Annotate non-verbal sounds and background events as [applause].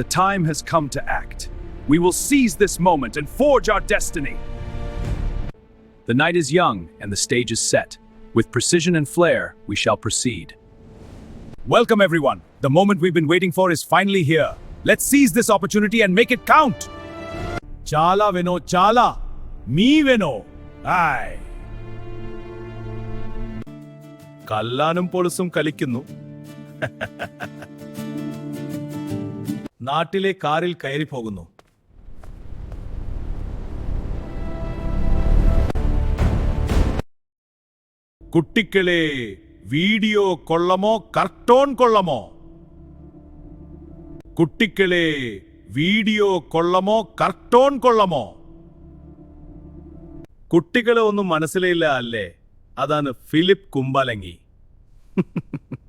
The time has come to act. We will seize this moment and forge our destiny. The night is young and the stage is set. With precision and flair, we shall proceed. Welcome, everyone. The moment we've been waiting for is finally here. Let's seize this opportunity and make it count. Chala veno chala. Me veno. Aye. കല്ലാനും പൊളിസും കലിക്കുന്നു [laughs] നാട്ടിലെ കാറിൽ കയറി പോകുന്നു. കുട്ടികളെ video കൊള്ളമോ? കർട്ടോൺ കൊള്ളമോ? കുട്ടികളെ video കൊള്ളമോ? കർട്ടോൺ കൊള്ളമോ? കുട്ടികളെ ഒന്നും മനസ്സിലായില്ല അല്ലേ? അതാണ് ഫിലിപ്പ് കുമ്പലങ്ങി [laughs]